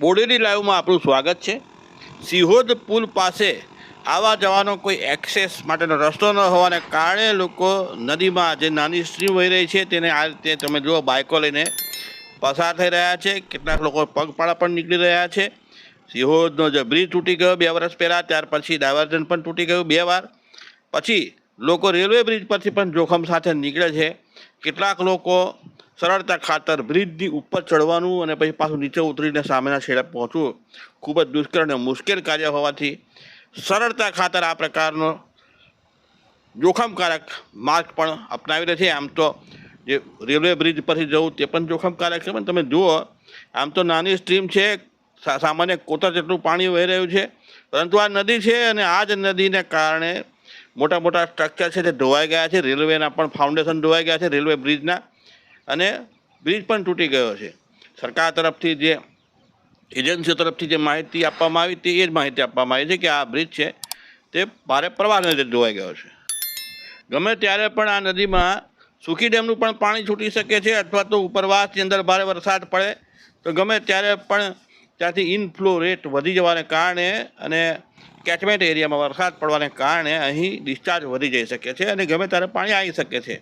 બોડેલી લાઈવમાં આપણું સ્વાગત છે. સિહોદ પુલ પાસે આવા જવાનો કોઈ એક્સેસ માટેનો રસ્તો ન હોવાને કારણે લોકો નદીમાં જે નાની સ્ટ્રીમ વહી રહી છે તેને આ રીતે તમે જુઓ બાઇકો લઈને પસાર થઈ રહ્યા છે. કેટલાક લોકો પગપાળા પણ નીકળી રહ્યા છે. સિહોદનો જે બ્રિજ તૂટી ગયો બે વર્ષ પહેલાં, ત્યાર પછી ડાયવર્ઝન પણ તૂટી ગયું બે વાર. પછી લોકો રેલવે બ્રિજ પરથી પણ જોખમ સાથે નીકળે છે. કેટલાક લોકો સરળતા ખાતર બ્રિજની ઉપર ચડવાનું અને પછી પાછું નીચે ઉતરીને સામેના છેડે પહોંચવું ખૂબ જ દુષ્કર અને મુશ્કેલ કાર્ય હોવાથી સરળતા ખાતર આ પ્રકારનો જોખમકારક માર્ગ પણ અપનાવી રહે છે. આમ તો જે રેલવે બ્રિજ પરથી જવું તે પણ જોખમકારક છે. પણ તમે જુઓ, આમ તો નાની સ્ટ્રીમ છે સામાન્ય કોતર જેટલું પાણી વહી રહ્યું છે, પરંતુ આ નદી છે અને આ જ નદીને કારણે મોટા મોટા સ્ટ્રક્ચર છે તે ધોવાઈ ગયા છે. રેલવેના પણ ફાઉન્ડેશન ધોવાઈ ગયા છે, રેલવે બ્રિજના. અને બ્રિજ પણ તૂટી ગયો છે. સરકાર તરફથી જે એજન્સીઓ તરફથી જે માહિતી આપવામાં આવી તે એ જ માહિતી આપવામાં આવી છે કે આ બ્રિજ છે તે ભારે પ્રવાહને લીધે ધોવાઈ ગયો છે. ગમે ત્યારે પણ આ નદીમાં સુખી ડેમનું પણ પાણી છૂટી શકે છે અથવા તો ઉપરવાસની અંદર ભારે વરસાદ પડે, તો ગમે ત્યારે પણ ત્યાંથી ઇનફ્લો રેટ વધી જવાને કારણે અને કેચમેન્ટ એરિયામાં વરસાદ પડવાને કારણે અહીં ડિસ્ચાર્જ વધી જઈ શકે છે અને ગમે ત્યારે પાણી આવી શકે છે.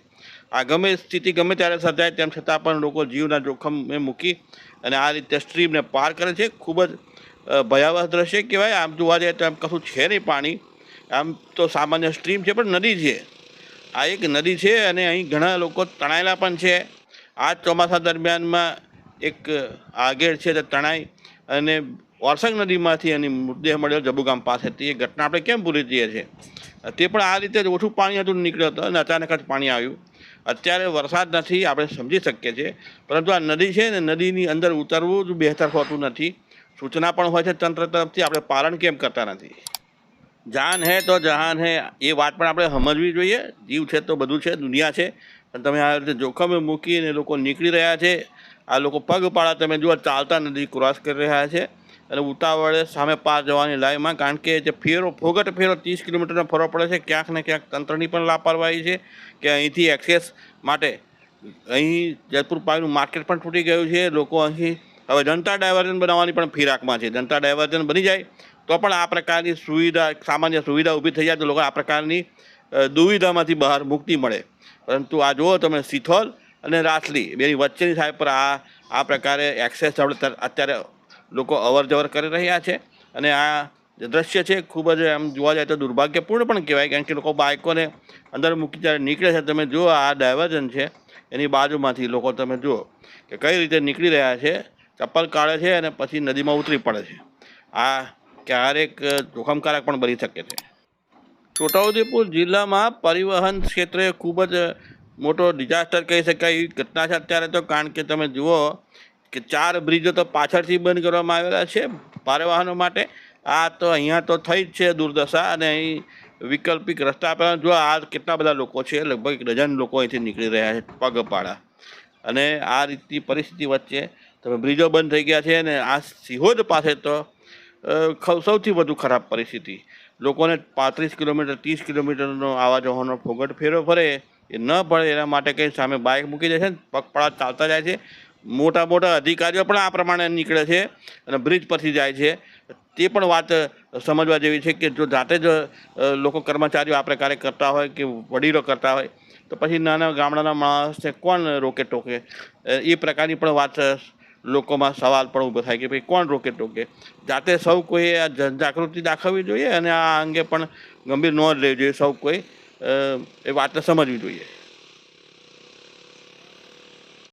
આ ગમે સ્થિતિ ગમે ત્યારે સર્જાય તેમ છતાં પણ લોકો જીવના જોખમે મૂકી અને આ રીતે સ્ટ્રીમને પાર કરે છે. ખૂબ જ ભયાવહ દ્રશ્ય કહેવાય. આમ જોવા જઈએ તો આમ કશું છે નહીં પાણી. આમ તો સામાન્ય સ્ટ્રીમ છે પણ નદી છે. આ એક નદી છે અને અહીં ઘણા લોકો તણાયેલા પણ છે. આ ચોમાસા દરમિયાનમાં એક આગેડ છે તે તણાઈ અને વરસંગ નદીમાંથી એની મૃતદેહ મળ્યો, જબુગામ પાસેથી. એ ઘટના આપણે કેમ ભૂલી જઈએ છીએ? તે પણ આ રીતે જ ઓછું પાણી હતું, નીકળ્યું હતું અને અચાનક જ પાણી આવ્યું. અત્યારે વરસાદ નથી, આપણે સમજી શકીએ છીએ. પરંતુ આ નદી છે ને, નદીની અંદર ઉતરવું જ બહેતર હોતું નથી. સૂચના પણ હોય છે તંત્ર તરફથી, આપણે પાલન કેમ કરતા નથી? જાન હે તો જહાન હે, એ વાત પણ આપણે સમજવી જોઈએ. જીવ છે તો બધું છે, દુનિયા છે. પણ તમે આ રીતે જોખમે મૂકીને લોકો નીકળી રહ્યા છે. આ લોકો પગપાળા, તમે જુઓ, ચાલતા નદી ક્રોસ કરી રહ્યા છે. અને ઉતાવળે સામે પાર જવાની લાઈનમાં, કારણ કે જે ફેરો, ફોગટ ફેરો ત્રીસ કિલોમીટરનો ફરવો પડે છે, ક્યાંક ને ક્યાંક તંત્રની પણ લાપરવાહી છે કે અહીંથી એક્સેસ માટે અહીં જયપુર પાણીનું માર્કેટ પણ તૂટી ગયું છે. લોકો અહીં હવે જનતા ડાયવર્ઝન બનાવવાની પણ ફિરાકમાં છે. જનતા ડાયવર્ઝન બની જાય તો પણ આ પ્રકારની સુવિધા, સામાન્ય સુવિધા ઊભી થઈ જાય તો લોકો આ પ્રકારની દુવિધામાંથી બહાર મુક્તિ મળે. પરંતુ આ જુઓ તમે સિથોલ અને રાસલી, બેની વચ્ચેની સાહેબ પર આ આ પ્રકારે એક્સેસ આપણે અત્યારે લોકો અવર જવર કરી રહ્યા છે અને આ દ્રશ્ય છે ખૂબ જ આમ જોવા જાય તો દુર્ભાગ્યપૂર્ણ પણ કહેવાય કારણ કે લોકો બાઇકોને અંદર મૂકી જ્યારે નીકળે છે, તમે જુઓ આ ડાયવર્ઝન છે, એની બાજુમાંથી લોકો તમે જુઓ કે કઈ રીતે નીકળી રહ્યા છે, ચપ્પલ કાઢે છે અને પછી નદીમાં ઉતરી પડે છે. આ ક્યારેક જોખમકારક પણ બની શકે છે. છોટાઉદેપુર જિલ્લામાં પરિવહન ક્ષેત્રે ખૂબ જ મોટો ડિઝાસ્ટર કહી શકાય એવી ઘટના છે. અત્યારે તો કારણ કે તમે જુઓ કે ચાર બ્રિજો તો પાછળથી બંધ કરવામાં આવેલા છે ભારે વાહનો માટે. આ તો અહીંયા તો થઈ જ છે દુર્દશા અને અહીં વૈકલ્પિક રસ્તા પર જો આ કેટલા બધા લોકો છે, લગભગ ડઝન લોકો અહીંથી નીકળી રહ્યા છે પગપાળા. અને આ રીતની પરિસ્થિતિ વચ્ચે તમે બ્રિજો બંધ થઈ ગયા છે અને આ સિહોદ પાસે તો સૌથી વધુ ખરાબ પરિસ્થિતિ. લોકોને પાંત્રીસ કિલોમીટર, ત્રીસ કિલોમીટરનો આવા જવાનો ફોગટ ફેરો ફરે એ ન પડે એના માટે કંઈ સામે બાઇક મૂકી દે છે ને પગપાળા ચાલતા જાય છે. મોટા મોટા અધિકારીઓ પણ આ પ્રમાણે નીકળે છે અને બ્રિજ પરથી જાય છે. તે પણ વાત સમજવા જેવી છે કે જો જાતે જ લોકો કર્મચારીઓ આ પ્રકારે કરતા હોય કે વડીલો કરતા હોય, તો પછી નાના ગામડાના માણસને કોણ રોકે ટોકે? એ પ્રકારની પણ વાત લોકોમાં સવાલ પણ ઊભો થાય કે ભાઈ કોણ રોકે ટોકે? જાતે સૌ કોઈએ આ જનજાગૃતિ દાખવવી જોઈએ અને આ અંગે પણ ગંભીર નોંધ લેવી જોઈએ સૌ કોઈ એ વાતને સમજવી જોઈએ.